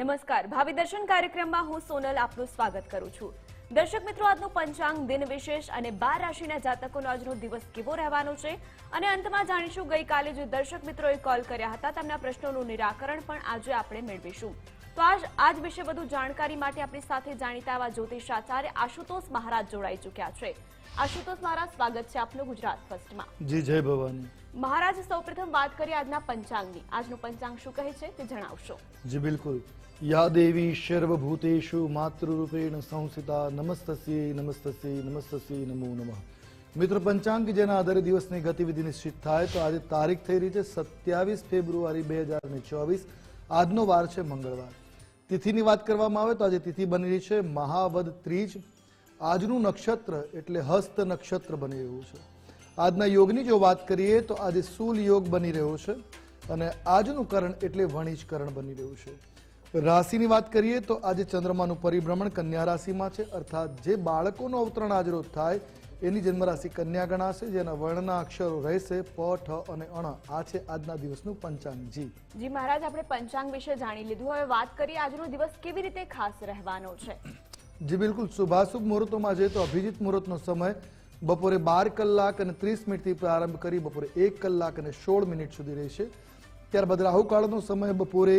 નમસ્કાર. ભાવિ દર્શન કાર્યક્રમમાં હું સોનલ આપનું સ્વાગત કરું છું. દર્શક મિત્રો આજનું પંચાંગ દિન વિશેષ અને બાર રાશિના જાતકોનો આજનો દિવસ કેવો રહેવાનો છે? અને અંતમાં જાણીશું ગઈકાલે જે દર્શક મિત્રોએ કોલ કર્યા હતા તેમના પ્રશ્નોનું નિરાકરણ પણ આજે આપણે મેળવીશું. તો આજ આજ વિશે વધુ જાણકારી માટે આપણી સાથે જાણીતા એવા જ્યોતિષાચાર્ય આશુતોષ મહારાજ જોડાઈ ચૂક્યા છે. આશુતોષ મહારાજ સ્વાગત છે આપનું ગુજરાત ફર્સ્ટમાં. જી જય ભવાની. મહારાજ સૌપ્રથમ વાત કરીએ આજના પંચાંગની. આજનું પંચાંગ શું કહે છે તે જણાવશો. જી બિલકુલ. યા દેવી સર્વભૂતેષુ માતૃરૂપેણ સંસ્થિતા નમસ્તસ્યે નમસ્તસ્યે નમસ્તસ્યે નમો નમઃ મિત્ર પંચાંગ જેના આધારે દિવસની ગતિવિધિ નિશ્ચિત થાય તો આજે તારીખ થઈ રહી છે સત્યાવીસ ફેબ્રુઆરી બે હજાર ને ચોવીસ આજનો વાર છે મંગળવાર તિથિની વાત કરવામાં આવે તો આજે તિથિ બની રહી છે મહાવદ ત્રીજ આજનું નક્ષત્ર એટલે હસ્ત નક્ષત્ર બની રહ્યું છે આજના યોગની જો વાત કરીએ તો આજે સૂલ યોગ બની રહ્યો છે અને આજનું કરણ એટલે વણિજ કરણ બની રહ્યું છે રાશિની વાત કરીએ તો આજે ચંદ્રમાનું પરિભ્રમણ કન્યા રાશિમાં છે અર્થાત જે બાળકોનું અવતરણ આજરોજ થાય એની જન્મ રાશિ કન્યા ગણાશે જેના વર્ણના અક્ષરો રહેશે પ ઠ અને અણ. આ છે આજના દિવસનું પંચાંગ જી જી મહારાજ આપણે પંચાંગ વિશે જાણી લીધું. હવે વાત કરીએ આજનો દિવસ કેવી રીતે ખાસ રહેવાનો છે. જી બિલકુલ શુભાશુભ મુહૂર્તોમાં જઈએ તો અભિજીત મુહૂર્તનો સમય. બપોરે બાર કલાક અને ત્રીસ મિનિટથી પ્રારંભ કરી બપોરે એક કલાક અને સોળ મિનિટ સુધી રહેશે. ત્યારબાદ રાહુકાળનો સમય બપોરે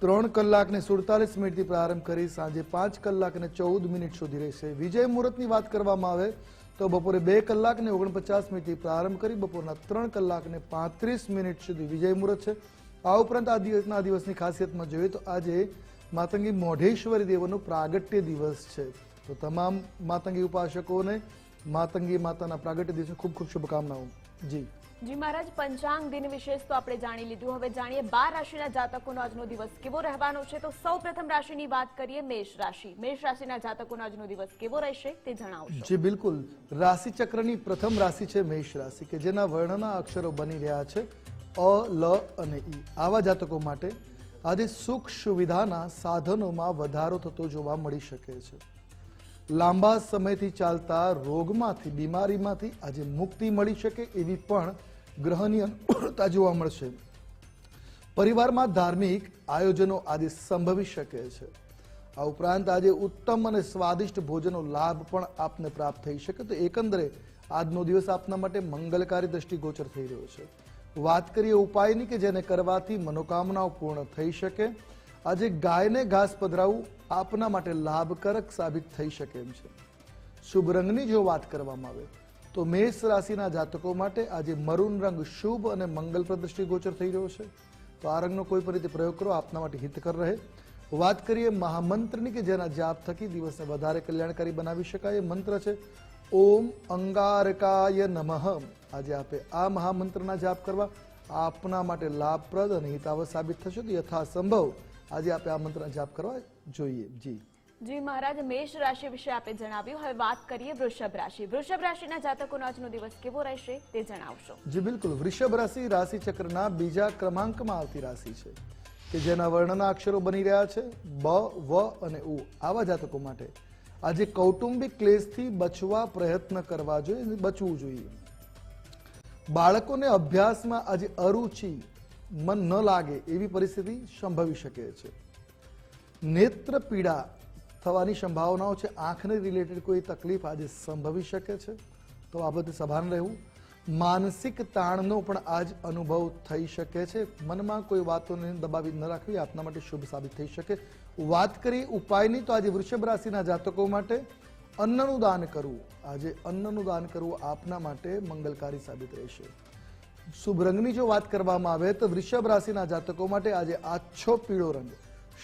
ત્રણ કલાક ને સુડતાલીસ મિનિટથી પ્રારંભ કરી સાંજે પાંચ કલાક અને ચૌદ મિનિટ સુધી રહેશે. વિજય મુહૂર્તની વાત કરવામાં આવે તો બપોરે બે કલાક ને ઓગણપચાસ મિનિટથી પ્રારંભ કરી બપોરના ત્રણ કલાક ને પાંત્રીસ મિનિટ સુધી વિજય મુહૂર્ત છે. આ ઉપરાંત આ દિવસના દિવસની ખાસિયતમાં જોઈએ તો આજે માતંગી મોઢેશ્વરી દેવનો પ્રાગટ્ય દિવસ છે. તો તમામ માતંગી ઉપાસકોને માતંગી માતાના પ્રાગટ્ય દિવસની ખૂબ ખૂબ શુભકામનાઓ. જી. જી મહારાજ, પંચાંગ દિન વિશેષ તો આપણે જાણી લીધું. હવે જાણીએ બાર રાશિના જાતકોનો આજનો દિવસ કેવો રહેવાનો છે. તો સૌ પ્રથમ રાશિની વાત કરીએ મેષ રાશિ. મેષ રાશિના જાતકોનો આજનો દિવસ કેવો રહેશે તે જણાવશો. જી, બિલકુલ. રાશિ ચક્રની પ્રથમ રાશિ છે મેષ રાશિ, કે જેના વર્ણના અક્ષરો બની રહ્યા છે. અ, લ અને ઈ. આવા જાતકો માટે આજે સુખ સુવિધાના સાધનોમાં વધારો થતો જોવા મળી શકે છે. લાંબા સમયથી ચાલતા રોગમાંથી, બીમારીમાંથી આજે મુક્તિ મળી શકે એવી પણ ગ્રહની અનુકૂળતા જોવા મળશે. પરિવારમાં ધાર્મિક આયોજનો આજે સંભવી શકે છે. આ ઉપરાંત આજે ઉત્તમ અને સ્વાદિષ્ટ ભોજનનો લાભ પણ આપને પ્રાપ્ત થઈ શકે. તો એકંદરે આજનો દિવસ આપના માટે મંગલકારી દ્રષ્ટિગોચર થઈ રહ્યો છે. વાત કરીએ ઉપાયની કે જેને કરવાથી મનોકામનાઓ પૂર્ણ થઈ શકે. આજે ગાયને ઘાસ પધરાવવું આપના માટે લાભકારક સાબિત થઈ શકે એમ છે. શુભ રંગની જો વાત કરવામાં આવે, તો મેષ રાશિના જાતકો માટે આજે મરૂન રંગ શુભ અને મંગલપ્રદ ગોચર થઈ રહ્યો છે. તો આ રંગનો કોઈ પણ રીતે પ્રયોગ કરો, આપના માટે હિતકર રહે. વાત કરીએ મહામંત્રની કે જેના જાપ થકી દિવસને વધારે કલ્યાણકારી બનાવી શકાય એ મંત્ર છે, ઓમ અંગારકાય નમઃ. આજે આપે આ મહામંત્રના જાપ કરવા, આપના માટે લાભપ્રદ અને હિતાવહ સાબિત થશે તો યથાસંભવ. આજે આપે આ મંત્રના જાપ કરવા જોઈએ. જી. જી મહારાજ મેષ રાશિ વિશે આપે જણાવ્યું. હવે વાત કરીએ વૃષભ રાશિ. વૃષભ રાશિના જાતકોનો આજનો દિવસ કેવો રહેશે તે જણાવશો. જી બિલકુલ. વૃષભ રાશિ રાશિ ચક્રના બીજા ક્રમાંકમાં આવતી રાશિ છે કે જેના વર્ણના અક્ષરો બની રહ્યા છે. બ વ અને ઉ. આવા જાતકો માટે આજે કૌટુંબિક ક્લેશથી બચવા પ્રયત્ન કરવા જોઈએ બચવું જોઈએ. બાળકોને અભ્યાસમાં આજે અરુચિ મન ન લાગે એવી પરિસ્થિતિ સંભવી શકે છે. નેત્ર પીડા થવાની સંભાવનાઓ છે. આંખને રિલેટેડ કોઈ તકલીફ આજે સંભવી શકે છે. તો આ બાબતે સભાન રહેવું. માનસિક તાણનો પણ આજ અનુભવ થઈ શકે છે. મનમાં કોઈ વાતોને દબાવી ન રાખવી આપના માટે શુભ સાબિત થઈ શકે. વાત કરીએ ઉપાયની, તો આજે વૃષભ રાશિના જાતકો માટે અન્નનું દાન કરવું. આજે અન્નનું દાન કરવું આપના માટે મંગલકારી સાબિત રહેશે. શુભ રંગની જો વાત કરવામાં આવે, તો વૃષભ રાશિના જાતકો માટે આજે આછો પીળો રંગ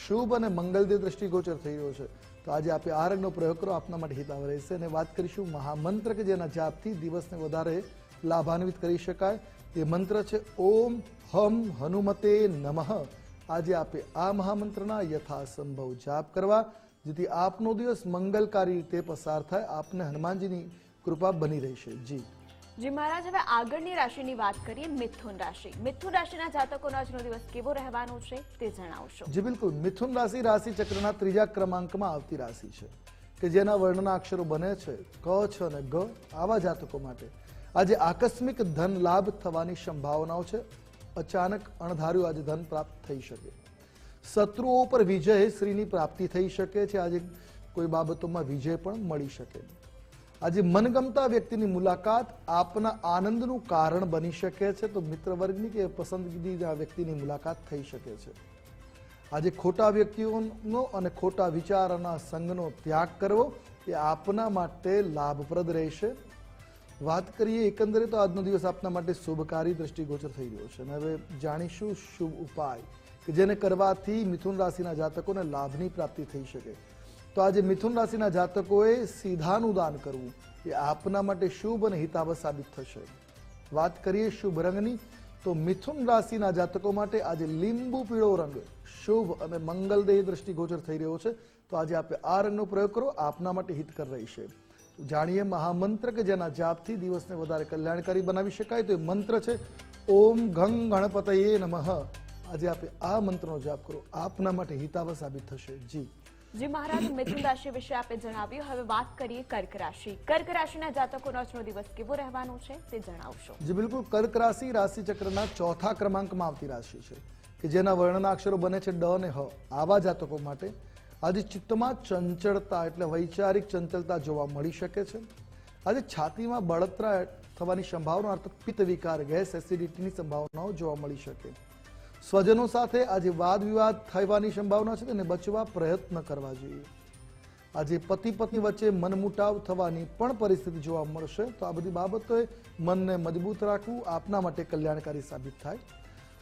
શુભ અને મંગલદેવ દ્રષ્ટિગોચર થઈ રહ્યો છે. તો આજે આપે આ રંગનો પ્રયોગ કરો, આપના માટે હિતાવ રહેશે અને વાત કરીશું મહામંત્ર કે જેના જાપથી દિવસને વધારે લાભાન્વિત કરી શકાય. એ મંત્ર છે, ઓમ હમ હનુમતે નમઃ. આજે આપે આ મહામંત્રના યથાસંભવ જાપ કરવા, જેથી આપનો દિવસ મંગલકારી રીતે પસાર થાય. આપને હનુમાનજીની કૃપા બની રહેશે. જી. જી મહારાજ, હવે આગળની રાશિની વાત કરીએ મિથુન રાશિ. મિથુન રાશિના જાતકોનો આજનો દિવસ કેવો રહેવાનો છે તે જણાવશો. જી બિલકુલ. મિથુન રાશિ રાશિ ચક્રના ત્રીજા ક્રમાંકમાં આવતી રાશિ છે કે જેના વર્ણના અક્ષરો બને છે ક, છ અને ગ આવા જાતકો માટે. આજે આકસ્મિક ધન લાભ થવાની સંભાવનાઓ છે. અચાનક અણધાર્યું આજે ધન પ્રાપ્ત થઈ શકે. શત્રુઓ પર વિજય શ્રીની પ્રાપ્તિ થઈ શકે છે. આજે કોઈ બાબતોમાં વિજય પણ મળી શકે. આજે મનગમતા વ્યક્તિની મુલાકાત આપના આનંદનું કારણ બની શકે છે. તો મિત્ર વર્ગની કે પસંદગીના વ્યક્તિની મુલાકાત થઈ શકે છે. આજે ખોટા વ્યક્તિઓનો અને ખોટા વિચારોના સંઘનો ત્યાગ કરવો એ આપના માટે લાભપ્રદ રહેશે. વાત કરીએ એકંદરે તો આજનો દિવસ આપના માટે શુભકારી દ્રષ્ટિગોચર થઈ રહ્યો છે. અને હવે જાણીશું શુભ ઉપાય કે જેને કરવાથી મિથુન રાશિના જાતકોને લાભની પ્રાપ્તિ થઈ શકે. તો આજે મિથુન રાશિના જાતકોએ સીધાનું દાન કરવું. એ આપના માટે શુભ અને હિતાવહ સાબિત થશે. વાત કરીએ શુભ રંગની, તો મિથુન રાશિના જાતકો માટે આજે લીંબુ પીળો રંગ શુભ અને મંગલદેહી દ્રષ્ટિગોચર થઈ રહ્યો છે. તો આજે આપણે આ રંગનો પ્રયોગ કરો, આપના માટે હિતકર રહેશે જાણીએ મહામંત્ર કે જેના જાપથી દિવસને વધારે કલ્યાણકારી બનાવી શકાય, તો એ મંત્ર છે, ઓમ ઘં ગણપતયે નમઃ. આજે આપે આ મંત્રનો જાપ કરો, આપના માટે હિતાવ સાબિત થશે. જી. જી મહારાજ મિથુન રાશિ વિશે આપે જણાવ્યું. હવે વાત કરીએ કર્ક રાશિ. કર્ક રાશિના જાતકોનો આજનો દિવસ કેવો રહેવાનો છે તે જણાવશો. જે, બિલકુલ. કર્ક રાશિ રાશિ ચક્રના ચોથા ક્રમાંકમાં આવતી રાશિ છે કે જેના વર્ણના અક્ષરો બને છે ડ અને હ. આવા જાતકો માટે આજે ચિત્તમાં ચંચળતા એટલે વૈચારિક ચંચળતા જોવા મળી શકે છે. આજે છાતીમાં બળતરા થવાની સંભાવના, અર્થાત પિત્ત વિકાર ગેસ એસિડિટીની સંભાવનાઓ જોવા મળી શકે. સ્વજનો સાથે આજે વાદ વિવાદ થવાની સંભાવના છે તેને બચવા પ્રયત્ન કરવા જોઈએ. આજે પતિ પત્ની વચ્ચે મનમુટાવ થવાની પણ પરિસ્થિતિ જોવા મળશે. તો આ બધી બાબતોએ મનને મજબૂત રાખવું આપના માટે કલ્યાણકારી સાબિત થાય.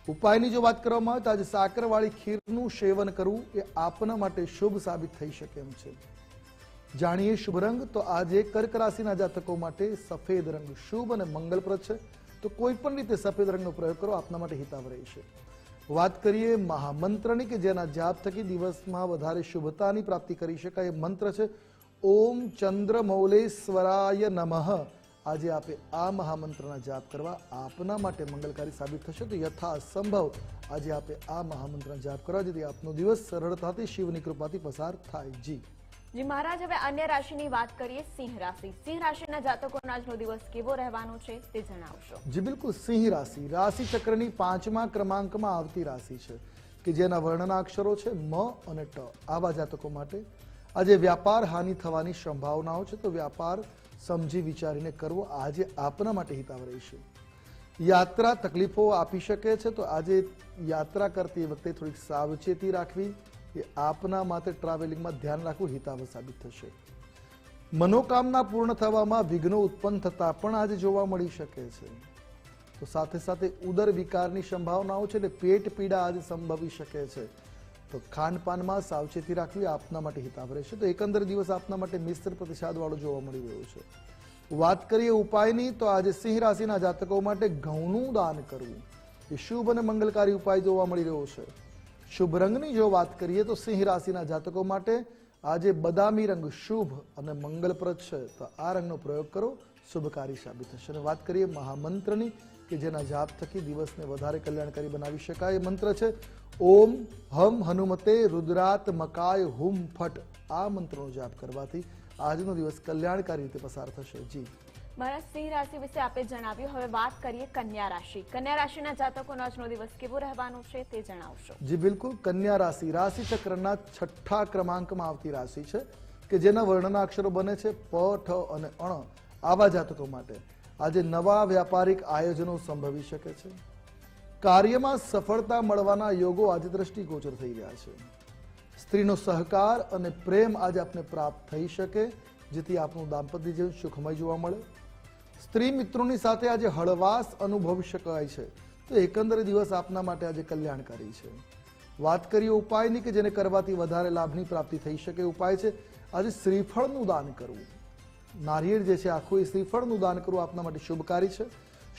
ઉપાયની જો વાત કરવામાં આવે તો આજે સાકરવાળી ખીરનું સેવન કરવું એ આપના માટે શુભ સાબિત થઈ શકે એમ છે. જાણીએ શુભ રંગ તો આજે કર્ક રાશિના જાતકો માટે સફેદ રંગ શુભ અને મંગલપ્રદ છે. તો કોઈ પણ રીતે સફેદ રંગનો પ્રયોગ કરો, આપના માટે હિતાવ રહેશે. વાત કરીએ મહામંત્રની કે જેના જાપ થકી દિવસમાં વધારે શુભતાની પ્રાપ્તિ કરી શકાય મંત્ર છે, ઓમ ચંદ્ર મૌલેશ્વરાય નમઃ. આજે આપે આ મહામંત્રના જાપ કરવા આપના માટે મંગલકારી સાબિત થશે તો યથા સંભવ આજે આપે આ મહામંત્રના જાપ કરવા જેથી આપનો દિવસ સરળતાથી શિવની કૃપાથી પસાર થાય. જી. જી મહારાજ, હવે અન્ય રાશિની વાત કરીએ સિંહ રાશિ. સિંહ રાશિના જાતકોનો આજનો દિવસ કેવો રહેવાનો છે તે જણાવશો. જી બિલકુલ, સિંહ રાશિ. રાશિ ચક્રની પાંચમા ક્રમાંકમાં આવતી રાશિ છે કે જેના વર્ણના અક્ષરો છે મ અને ટ. આવા જાતકો માટે આજે વ્યાપાર હાનિ થવાની સંભાવનાઓ છે, તો વ્યાપાર સમજી વિચારીને કરવો આજે આપના માટે હિતાવ રહેશે યાત્રા તકલીફો આપી શકે છે, તો આજે યાત્રા કરતી વખતે થોડીક સાવચેતી રાખવી એ આપના માટે ટ્રાવેલિંગમાં ધ્યાન રાખવું હિતાવ સાબિત થશે. મનોકામના પૂર્ણ થવામાં વિઘ્નો ઉત્પન્ન થતા પણ આજે જોવા મળી શકે છે. તો સાથે સાથે ઉદર વિકારની સંભાવનાઓ છે એટલે પેટ પીડા આજે સંભવી શકે છે. તો ખાનપાનમાં સાવચેતી રાખવી આપના માટે હિતાવ રહેશે. તો એકંદર દિવસ આપના માટે મિશ્ર પ્રતિસાદવાળો જોવા મળી રહ્યો છે. વાત કરીએ ઉપાયની, તો આજે સિંહ રાશિના જાતકો માટે ઘઉંનું દાન કરવું. એ શુભ અને મંગલકારી ઉપાય જોવા મળી રહ્યો છે. શુભ રંગની જો વાત કરીએ તો સિંહ રાશિના જાતકો માટે આજે બદામી રંગ શુભ અને મંગલપ્રદ છે. તો આ રંગનો પ્રયોગ કરો. શુભકારી સાબિત થશે. અને વાત કરીએ મહામંત્રની કે જેના જાપ થકી દિવસને વધારે કલ્યાણકારી બનાવી શકાય. એ મંત્ર છે, ઓમ હમ હનુમતે રુદ્રાત મકાય હુમ ફટ. આ મંત્રનો જાપ કરવાથી આજનો દિવસ કલ્યાણકારી રીતે પસાર થશે. જી. મહારાજ સિંહ રાશિ વિશે આપે જણાવ્યું. હવે વાત કરીએ કન્યા રાશિ. કન્યા રાશિના જાતકોનો આજનો દિવસ કેવો રહેવાનો છે તે જણાવશો. જી, બિલકુલ. કન્યા રાશિ. રાશિ ચક્રના છઠ્ઠા ક્રમાંકમાં આવતી રાશિ છે કે જેના વર્ણના અક્ષરો બને છે પ, ઠ અને અણ આવા જાતકો માટે. આજે નવા વ્યાપારિક આયોજનો સંભવી શકે છે. કાર્યમાં સફળતા મળવાના યોગો આજે દ્રષ્ટિગોચર થઈ રહ્યા છે. સ્ત્રીનો સહકાર અને પ્રેમ આજે આપને પ્રાપ્ત થઈ શકે, જેથી આપનું દાંપત્ય જીવન સુખમય જોવા મળે. સ્ત્રી મિત્રોની સાથે આજે હળવાશ અનુભવી શકાય છે. તો એકંદરે દિવસ આપના માટે આજે કલ્યાણકારી છે. વાત કરીએ ઉપાયની કે જેને કરવાથી વધારે લાભની પ્રાપ્તિ થઈ શકે ઉપાય છે. આજે શ્રીફળનું દાન કરવું. નારિયેળ જે છે, આખું એ શ્રીફળનું દાન કરવું આપના માટે શુભકારી છે.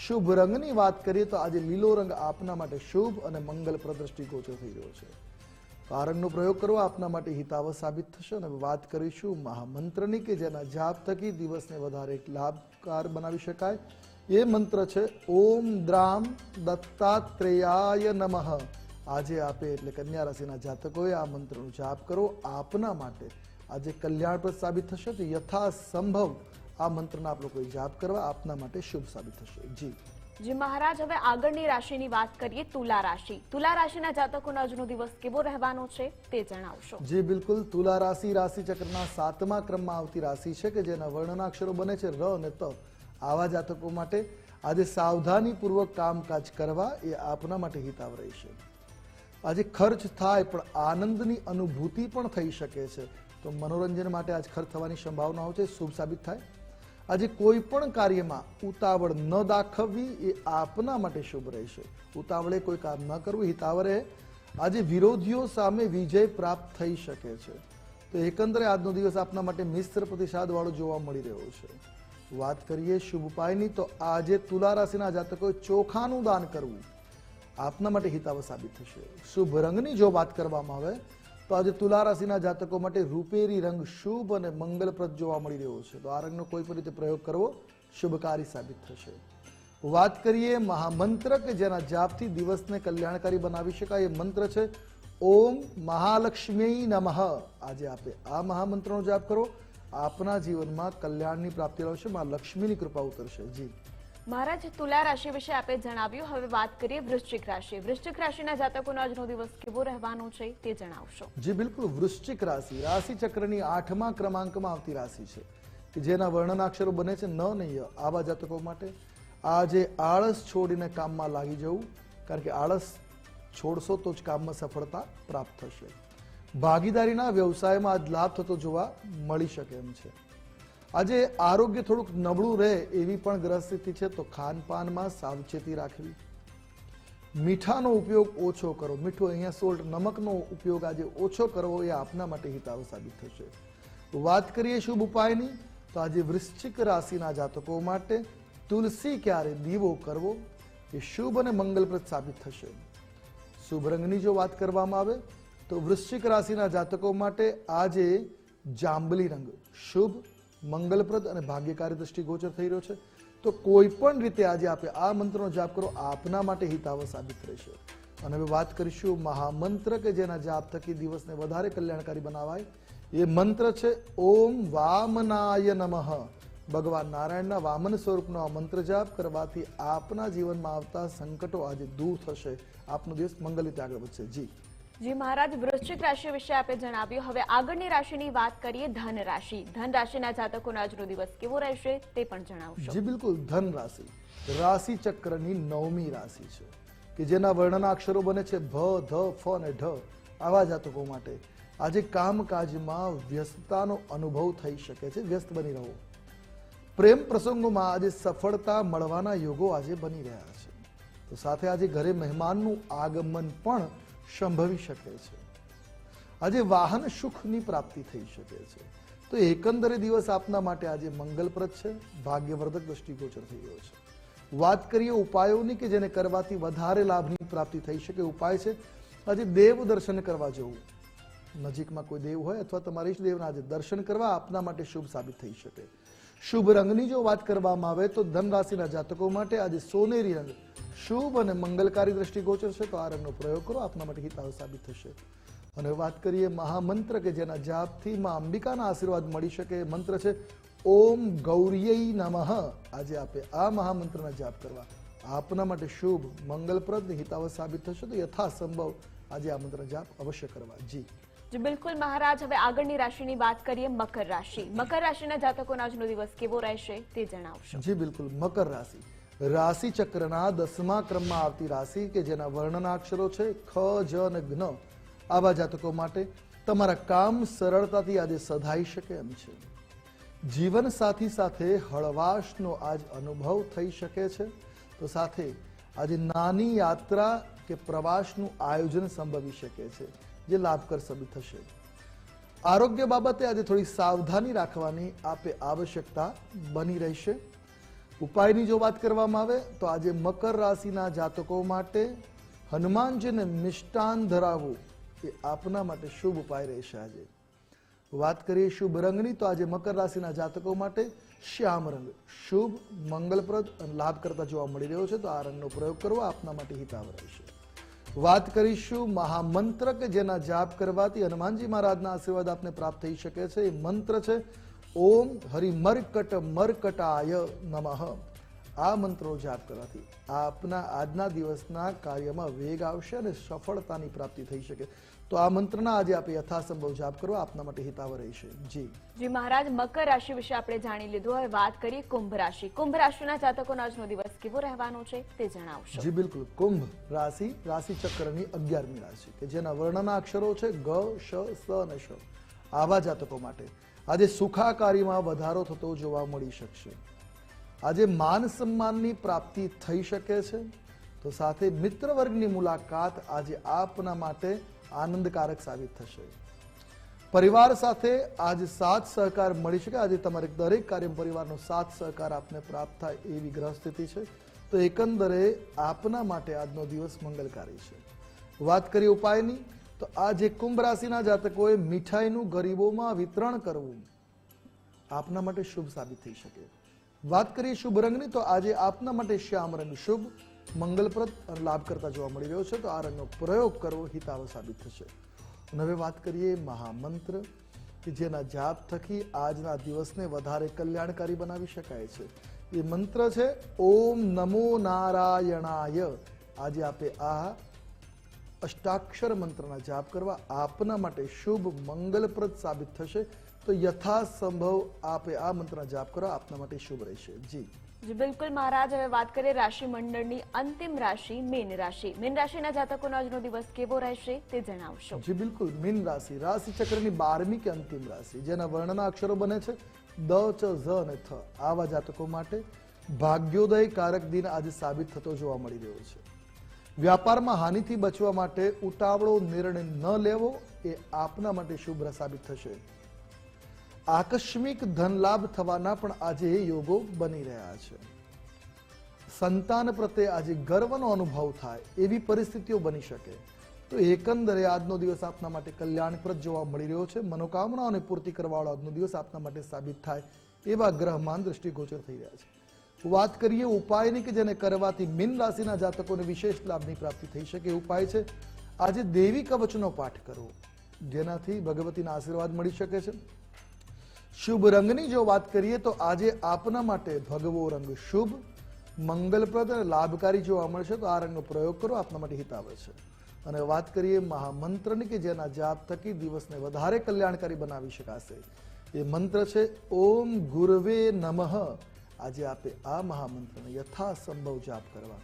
શુભ રંગની વાત કરીએ તો આજે લીલો રંગ આપના માટે શુભ અને મંગલપ્રદ દ્રષ્ટિગોચર થઈ રહ્યો છે. તો આ રંગનો પ્રયોગ કરવો આપના માટે હિતાવ સાબિત થશે અને વાત કરીશું મહામંત્રની કે જેના જાપ થકી દિવસને વધારે લાભકાર બનાવી શકાય. એ મંત્ર છે, ઓમ દ્રામ દત્તાત્રેયાય નમઃ. આજે આપે એટલે કન્યા રાશિના જાતકોએ આ મંત્રનો જાપ કરો, આપના માટે. આજે કલ્યાણપ્રદ સાબિત થશે તો યથાસંભવ આ મંત્રના આપ લોકોએ જાપ કરવા, આપના માટે શુભ સાબિત થશે. જી. જી મહારાજ, હવે આગળની રાશિની વાત કરીએ તુલા રાશિ. તુલા રાશિના જાતકોનો આજનો દિવસ કેવો રહેવાનો છે તે જણાવશો. જે, બિલકુલ. તુલા રાશિ રાશિ ચક્રના સાતમા ક્રમમાં આવતી રાશિ છે કે જેના વર્ણના અક્ષરો બને છે ર અને ત. આવા જાતકો માટે આજે સાવધાનીપૂર્વક કામકાજ કરવા એ આપના માટે હિતાવ રહેશે. આજે ખર્ચ થાય, પણ આનંદની અનુભૂતિ પણ થઈ શકે છે. તો મનોરંજન માટે આજ ખર્ચ થવાની સંભાવનાઓ છે, શુભ સાબિત થાય. આજે કોઈ પણ કાર્યમાં ઉતાવળ ન દાખવવી એ આપના માટે શુભ રહેશે. ઉતાવળે કોઈ કામ ન કરવું, હિતાવરે આજે વિરોધીઓ સામે વિજય પ્રાપ્ત થઈ શકે છે. તો એકંદરે આજનો દિવસ આપના માટે મિશ્ર પ્રતિસાદવાળો જોવા મળી રહ્યો છે. વાત કરીએ શુભ ઉપાયની, તો આજે તુલા રાશિના જાતકોએ ચોખાનું દાન કરવું આપના માટે હિતાવ સાબિત થશે. શુભ રંગની જો વાત કરવામાં આવે તો આજે તુલા રાશિના જાતકો માટે રૂપેરી રંગ શુભ અને મંગલપ્રદ જોવા મળી રહ્યો છે. તો આ રંગનો કોઈ પણ રીતે પ્રયોગ કરવો શુભકારી સાબિત થશે. વાત કરીએ મહામંત્ર કે જેના જાપથી દિવસને કલ્યાણકારી બનાવી શકાય એ મંત્ર છે, ઓમ મહાલક્ષ્મી નમઃ. આજે આપે આ મહામંત્રનો જાપ કરો. આપના જીવનમાં કલ્યાણની પ્રાપ્તિ રહેશે માં લક્ષ્મીની કૃપા ઉતરશે. જી. મહારાજ તુલા રાશિ વિશે આપે જણાવ્યું. હવે વાત કરીએ વૃશ્ચિક રાશિ. વૃશ્ચિક રાશિના જાતકોનો આજનો દિવસ કેવો રહેવાનો છે તે જણાવશો. જી, બિલકુલ. વૃશ્ચિક રાશિ. રાશિ ચક્રની આઠમા ક્રમાંકમાં આવતી રાશિ છે કે જેના વર્ણનાક્ષરો બને છે ન નહીં આવા જાતકો માટે આજે આળસ છોડીને કામમાં લાગી જવું, કારણ કે આળસ છોડશો તો જ કામમાં સફળતા પ્રાપ્ત થશે. ભાગીદારીના વ્યવસાયમાં આજ લાભ થતો જોવા મળી શકે એમ છે. આજે આરોગ્ય થોડુંક નબળું રહે એવી પણ ગ્રહ સ્થિતિ છે, તો ખાનપાનમાં સાવચેતી રાખવી. મીઠાનો ઉપયોગ ઓછો કરો. મીઠું અહીંયા સોલ્ટ, નમકનો ઉપયોગ આજે ઓછો કરવો એ આપના માટે હિતાવ સાબિત થશે. વાત કરીએ શુભ ઉપાયની, તો આજે વૃશ્ચિક રાશિના જાતકો માટે તુલસી ક્યારે દીવો કરવો એ શુભ અને મંગલપ્રદ સાબિત થશે. શુભ રંગની જો વાત કરવામાં આવે, તો વૃશ્ચિક રાશિના જાતકો માટે આજે જાંબલી રંગ શુભ મંગલપ્રદ અને ભાગ્યકારી દ્રષ્ટિગોચર થઈ રહ્યો છે. તો કોઈ પણ રીતે આજે આપે આ મંત્રનો જાપ કરો, આપના માટે હિતાવ સાબિત રહેશે. અને હવે વાત કરીશું મહામંત્ર કે જેના જાપ થકી દિવસને વધારે કલ્યાણકારી બનાવાય. એ મંત્ર છે, ઓમ વામનાય નમઃ. ભગવાન નારાયણના વામન સ્વરૂપનો આ મંત્ર જાપ કરવાથી આપના જીવનમાં આવતા સંકટો આજે દૂર થશે. આપનો દિવસ મંગલ રીતે આગળ વધશે. જી. જી મહારાજ, વૃશ્ચિક રાશિ વિશે આપે જણાવ્યું. હવે આગળની રાશિની વાત કરીએ ધન રાશિ. ધન રાશિના જાતકોનો આજનો દિવસ કેવો રહેશે તે પણ જણાવશો. જી, બિલકુલ. ધન રાશિ. રાશિ ચક્રની નવમી રાશિ છે, કે જેના વર્ણના અક્ષરો બને છે ભ, ધ, ફ અને ઢ. આવા જાતકો માટે આજે કામકાજમાં વ્યસ્તતાનો અનુભવ થઈ શકે છે. વ્યસ્ત બની રહો. પ્રેમ પ્રસંગોમાં આજે સફળતા મળવાના યોગો આજે બની રહ્યા છે. તો સાથે આજે ઘરે મહેમાનનું આગમન પણ સંભવી શકે છે. આજે વાહન સુખની પ્રાપ્તિ થઈ શકે છે. તો એકંદરે દિવસ આપના માટે આજે મંગલપ્રદ છે, ભાગ્યવર્ધક દ્રષ્ટિગોચર થઈ રહ્યો છે. વાત કરીએ ઉપાયોની કે જેને કરવાથી વધારે લાભની પ્રાપ્તિ થઈ શકે, ઉપાય છે. આજે દેવ દર્શન કરવા જવું. નજીકમાં કોઈ દેવ હોય અથવા તમારી જ દેવના આજે દર્શન કરવા આપના માટે શુભ સાબિત થઈ શકે. શુભ રંગની જો વાત કરવામાં આવે તો ધન રાશિના જાતકો માટે આજે સોનેરી રંગ શુભ અને મંગલકારી દ્રષ્ટિગોચર છે તો આ રંગનો પ્રયોગ કરો. આપના માટે હિતાવ સાબિત થશે. અને વાત કરીએ મહામંત્ર કે જેના જાપથી માં અંબિકાના આશીર્વાદ મળી શકે એ મંત્ર છે ઓમ ગૌરીય નમઃ. આજે આપે આ મહામંત્રના જાપ કરવા. આપના માટે શુભ મંગલપ્રદ હિતાવ સાબિત થશે તો યથાસંભવ આજે આ મંત્ર જાપ અવશ્ય કરવા. જી. જી બિલકુલ મહારાજ. હવે આગળની રાશિની વાત કરીએ મકર રાશિ. મકર રાશિના જાતકોનો આજનો દિવસ કેવો રહેશે તે જણાવશો. જી બિલકુલ. મકર રાશિ. રાશિ ચક્રના દસમા ક્રમમાં આવતી રાશિ કે જેના વર્ણના અક્ષરો છે ખ, જ અને જ્ઞ આવા જાતકો માટે તમારા કામ સરળતાથી આજે સધાઈ શકે એમ છે. જીવન સાથી સાથે હળવાશનો આજ અનુભવ થઈ શકે છે. તો સાથે આજે નાની યાત્રા કે પ્રવાસનું આયોજન સંભવી શકે છે, જે લાભકર સાબિત થશે. આરોગ્ય બાબતે આજે થોડી સાવધાની રાખવાની આપે આવશ્યકતા બની રહેશે. ઉપાયની જો વાત કરવામાં આવે, તો આજે મકર રાશિના જાતકો માટે હનુમાનજીને મિષ્ટાન ધરાવવું એ આપના માટે શુભ ઉપાય રહેશે આજે. વાત કરીએ શુભ રંગની, તો આજે મકર રાશિના જાતકો માટે શ્યામ રંગ. શુભ, મંગલપ્રદ અને લાભ કરતા જોવા મળી રહ્યો છે, તો આ રંગનો પ્રયોગ કરવો આપના માટે હિતાવ રહેશે. વાત કરીશું મહામંત્ર કે જેના જાપ કરવાથી હનુમાનજી મહારાજના આશીર્વાદ આપને પ્રાપ્ત થઈ શકે છે. એ મંત્ર છે ઓમ હરિમર્કટ મર્કટાય નમઃ. આ મંત્રો જાપ કરવાથી આપના આજના દિવસના કાર્યમાં વેગ આવશે અને સફળતાની પ્રાપ્તિ થઈ શકે. તો આ મંત્રના આજે આપે યથાસંભવ જાપ કરો આપના માટે હિતાવ રહેશે. જી. જી મહારાજ મકર રાશિ વિશે આપણે જાણી લીધું હવે વાત કરીએ કુંભ રાશિ. કુંભ રાશિના જાતકોનો આજનો દિવસ કેવો રહેવાનો છે તે જણાવશો. જી બિલકુલ. કુંભ રાશિ રાશિ ચક્રની અગિયારમી રાશિ કે જેના વર્ણના અક્ષરો છે ગ શ સ અને શ આવા જાતકો માટે આજે સુખાકારીમાં વધારો થતો જોવા મળી શકશે. આજે માન સન્માનની પ્રાપ્તિ થઈ શકે છે. તો સાથે મિત્ર વર્ગની મુલાકાત આજે આપના માટે આનંદકારક સાબિત થશે. પરિવાર સાથે આજ સાથ સહકાર મળી શકે. આજે તમારે દરેક કાર્ય પરિવારનો સાથ સહકાર આપને પ્રાપ્ત થાય એવી ગ્રહ સ્થિતિ છે. તો એકંદરે આપના માટે આજનો દિવસ મંગલકારી છે. વાત કરીએ ઉપાયની. તો આજે કુંભ રાશિના જાતકોએ મીઠાઈનું ગરીબોમાં વિતરણ કરવું. આપના માટે શુભ સાબિત થઈ શકે. વાત કરીએ શુભ રંગની, તો આજે આપના માટે શ્યામ રંગ શુભ, મંગલપ્રદ અને લાભકર્તા જોવા મળી રહ્યો છે, તો આ રંગનો પ્રયોગ કરવો હિતાવ સાબિત થશે. અને હવે વાત કરીએ મહામંત્ર, કે જેના જાપ થકી આજના દિવસને વધારે કલ્યાણકારી બનાવી શકાય છે. એ મંત્ર છે, ઓમ નમો નારાયણાય. આજે આપે આ અષ્ટાક્ષર મંત્રના જાપ કરવા આપના માટે શુભ મંગલપ્રદ સાબિત થશે. તો યથાસંભવ આપે આ મંત્રના જાપ કરવા આપના માટે શુભ રહેશે. જી. જી બિલકુલ મહારાજ. હવે વાત કરીએ રાશિ મંડળની અંતિમ રાશિ મીન રાશિ. મીન રાશિના જાતકોનો આજનો દિવસ કેવો રહેશે તે જણાવશો. જી બિલકુલ. મીન રાશિ રાશિ ચક્રની બારમી કે અંતિમ રાશિ જેના વર્ણના અક્ષરો બને છે. દ ચ ઝ અને થ. આવા જાતકો માટે ભાગ્યોદય કારક દિન આજે સાબિત થતો જોવા મળી રહ્યો છે. વ્યાપારમાં હાનિથી બચવા માટે ઉતાવળો નિર્ણય ન લેવો એ આપના માટે શુભ્ર સાબિત થશે. આકસ્મિક ધન લાભ થવાના પણ આજે યોગો બની રહ્યા છે. સંતાન પ્રત્યે આજે ગર્વનો અનુભવ થાય એવી પરિસ્થિતિઓ બની શકે. તો એકંદરે આજનો દિવસ આપના માટે કલ્યાણપ્રદ જોવા મળી રહ્યો છે. મનોકામનાઓને પૂર્તિ કરવાવાળો આજનો દિવસ આપના માટે સાબિત થાય એવા ગ્રહમાન દ્રષ્ટિગોચર થઈ રહ્યા છે. વાત કરીએ ઉપાયની કે જેને કરવાથી મીન રાશિના જાતકોને વિશેષ લાભની પ્રાપ્તિ થઈ શકે ઉપાય છે. આજે દેવી કવચનો પાઠ કરવો જેનાથી ભગવતીના આશીર્વાદ મળી શકે છે. શુભ રંગની જો વાત કરીએ તો આજે આપના માટે ભગવો રંગ શુભ, મંગલપ્રદ અને લાભકારી જોવા મળશે તો આ રંગનો પ્રયોગ કરો, આપના માટે હિતાવે છે. અને વાત કરીએ મહામંત્રની કે જેના જાપ થકી દિવસને વધારે કલ્યાણકારી બનાવી શકાશે. એ મંત્ર છે, ઓમ ગુરવે નમઃ. આજે આપે આ મહામંત્રને યથાસંભવ જાપ કરવા.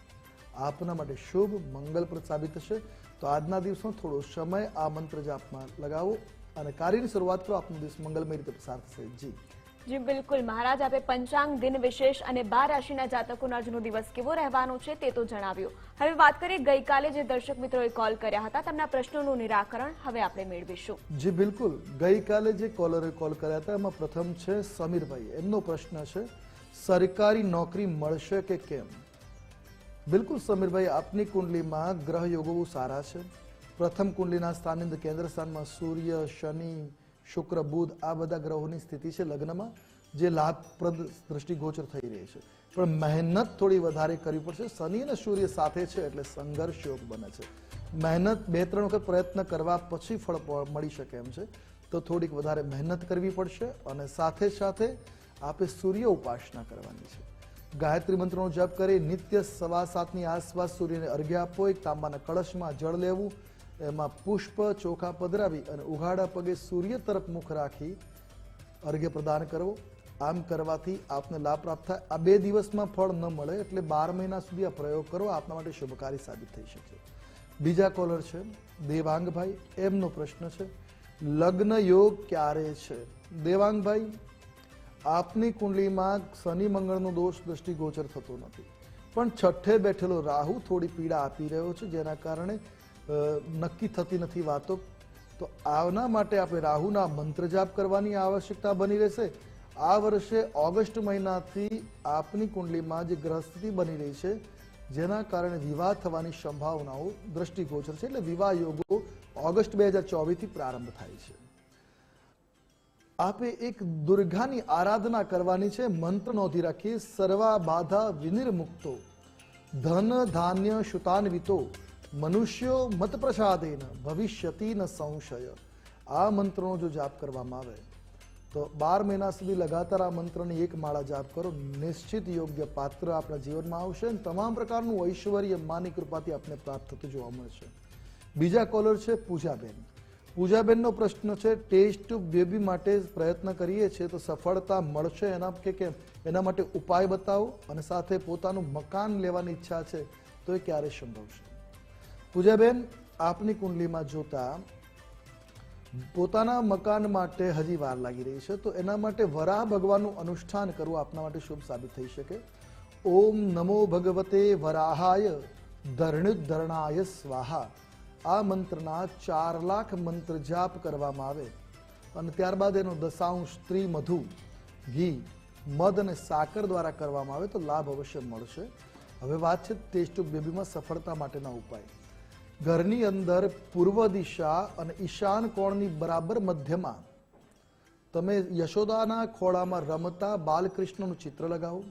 આપના માટે શુભ મંગલપ્રદ સાબિત થશે. તો આજના દિવસનો થોડો સમય આ મંત્ર જાપમાં લગાવો અને કાર્યની શરૂઆત કરો. આપનો દિવસ મંગલમય રીતે પસાર થશે. જી. જી બિલકુલ. મહારાજ આપે પંચાંગ દિન વિશેષ અને બાર રાશિના જાતકોનો આજનો દિવસ કેવો રહેવાનો છે તે તો જણાવ્યું. હવે વાત કરીએ ગઈકાલે જે દર્શક મિત્રોએ કોલ કર્યા હતા તેમના પ્રશ્નોનું નિરાકરણ હવે આપણે મેળવીશું. જી બિલકુલ. ગઈકાલે જે કોલરે કોલ કર્યા હતા એમાં પ્રથમ છે સમીરભાઈ. એમનો પ્રશ્ન છે સરકારી નોકરી મળશે કે કેમ? બિલકુલ સમીરભાઈ, આપની કુંડલીમાં ગ્રહ યોગો બહુ સારા છે. પ્રથમ કુંડલીના સ્થાનની કેન્દ્ર સ્થાનમાં સૂર્ય, શનિ, શુક્ર, બુધ આ બધા ગ્રહોની સ્થિતિ છે લગ્નમાં, જે લાભપ્રદ દ્રષ્ટિગોચર થઈ રહી છે. પણ મહેનત થોડી વધારે કરવી પડશે. શનિ અને સૂર્ય સાથે છે એટલે સંઘર્ષ યોગ બને છે. મહેનત બે ત્રણ વખત પ્રયત્ન કરવા પછી ફળ મળી શકે એમ છે. તો થોડીક વધારે મહેનત કરવી પડશે અને સાથે સાથે આપે સૂર્ય ઉપાસના કરવાની છે. ગાયત્રી મંત્રનો જપ કરી નિત્ય સવા સાતની આસપાસ સૂર્યને અર્ઘ્ય આપવો એક તાંબાના કળશમાં જળ લેવું, એમાં પુષ્પ ચોખા પધરાવી અને ઉઘાડા પગે સૂર્ય તરફ મુખ રાખી અર્ઘ્ય પ્રદાન કરવો. આમ કરવાથી આપને લાભ પ્રાપ્ત થાય. આ બે દિવસમાં ફળ ન મળે એટલે બાર મહિના સુધી આ પ્રયોગ કરો. આપના માટે શુભકારી સાબિત થઈ શકે. બીજા કોલર છે, દેવાંગભાઈ. એમનો પ્રશ્ન છે, લગ્ન યોગ ક્યારે છે? દેવાંગભાઈ આપની કુંડલીમાં શનિ મંગળનો દોષ દ્રષ્ટિગોચર થતો નથી. પણ છઠ્ઠે બેઠેલો રાહુ થોડી પીડા આપી રહ્યો છે, જેના કારણે નક્કી થતી નથી વાતો. તો આના માટે આપણે રાહુના મંત્ર જાપ કરવાની આવશ્યકતા બની રહેશે. આ વર્ષે ઓગસ્ટ મહિનાથી આપની કુંડલીમાં જે ગ્રહસ્થિતિ બની રહી છે, જેના કારણે વિવાહ થવાની સંભાવનાઓ દ્રષ્ટિગોચર છે. એટલે વિવાહ યોગો ઓગસ્ટ બે હજાર ચોવીસથી પ્રારંભ થાય છે. આપે એક દુર્ગાની આરાધના કરવાની છે. મંત્ર નોંધી રાખી સર્વા બાધા વિનિર્મુક્તો ધન ધાન્ય શુતાન્વિતો મનુષ્યો મત પ્રસાદેન. ભવિષ્યતિ ન સંશય. આ મંત્રનો જો જાપ કરવામાં આવે, તો બાર મહિના સુધી લગાતાર આ મંત્રની એક માળા જાપ કરો. નિશ્ચિત યોગ્ય પાત્ર આપણા જીવનમાં આવશે અને તમામ પ્રકારનું ઐશ્વર્ય, માની કૃપાથી આપને પ્રાપ્ત થતું જોવા મળશે. બીજા કોલર છે પૂજાબેન. પૂજાબેનનો પ્રશ્ન છે, ટેસ્ટ બેબી માટે પ્રયત્ન કરીએ છીએ તો સફળતા મળશે એના કે કેમ? એના માટે ઉપાય બતાવો અને સાથે પોતાનું મકાન લેવાની ઈચ્છા છે તો એ ક્યારે સંભવશે? પૂજાબેન, આપની કુંડલીમાં જોતા પોતાના મકાન માટે હજી વાર લાગી રહી છે, તો એના માટે વરાહ ભગવાનનું અનુષ્ઠાન કરવું આપના માટે શુભ સાબિત થઈ શકે. ઓમ નમો ભગવતે વરાહાય ધરણુધરણાય સ્વાહા. આ મંત્રના ચાર લાખ મંત્ર જાપ કરવામાં આવે અને ત્યારબાદ એનો દશાંશ સ્ત્રી મધુ ઘી, મધ અને સાકર દ્વારા કરવામાં આવે તો લાભ અવશ્ય મળશે. હવે વાત છે ટેસ્ટ બેબીમાં સફળતા માટેના ઉપાય. ઘરની અંદર પૂર્વ દિશા અને ઈશાન કોણની બરાબર મધ્યમાં તમે યશોદાના ખોળામાં રમતા બાલકૃષ્ણનું ચિત્ર લગાવો.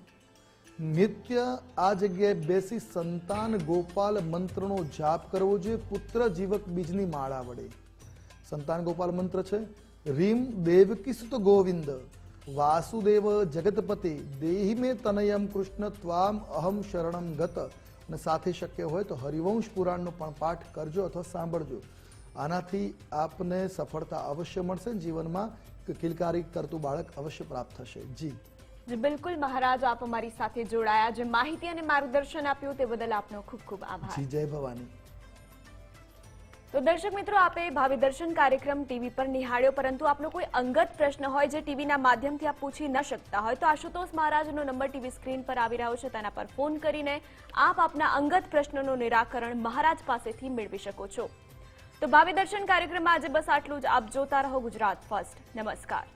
નિત્ય આ જગ્યાએ બેસી સંતાન ગોપાલ મંત્રનો જાપ કરવો જોઈએ, પુત્ર જીવક બીજની માળા વડે. સંતાન ગોપાલ મંત્ર છે, રીમ દેવકીસુત ગોવિંદ, વાસુદેવ જગતપતિ, દેહી મે તનયમ કૃષ્ણ ત્વામ અહમ શરણમ ગત. અને સાથે શક્ય હોય તો હરિવંશ પુરાણનો પણ પાઠ કરજો અથવા સાંભળજો. આનાથી આપને સફળતા અવશ્ય મળશે જીવનમાં કિલકારી કરતું બાળક અવશ્ય પ્રાપ્ત થશે. જી. જી બિલકુલ મહારાજ આપ અમારી સાથે જોડાયા. જે માહિતી અને માર્ગદર્શન આપ્યું તે બદલ આપનો ખૂબ ખૂબ આભાર. જી જય ભવાની. તો દર્શક મિત્રો આપે ભાવિ દર્શન કાર્યક્રમ ટીવી પર નિહાળ્યો પરંતુ આપનો કોઈ અંગત પ્રશ્ન હોય જે ટીવીના માધ્યમથી આપ પૂછી ન શકતા હોય તો આશુતોષ મહારાજનો નંબર ટીવી સ્ક્રીન પર આવી રહ્યો છે તેના પર ફોન કરીને આપ આપના અંગત પ્રશ્નોનું નિરાકરણ મહારાજ પાસેથી મેળવી શકો છો. તો ભાવિ દર્શન કાર્યક્રમમાં આજે બસ આટલું જ. આપ જોતા રહો ગુજરાત ફર્સ્ટ. નમસ્કાર.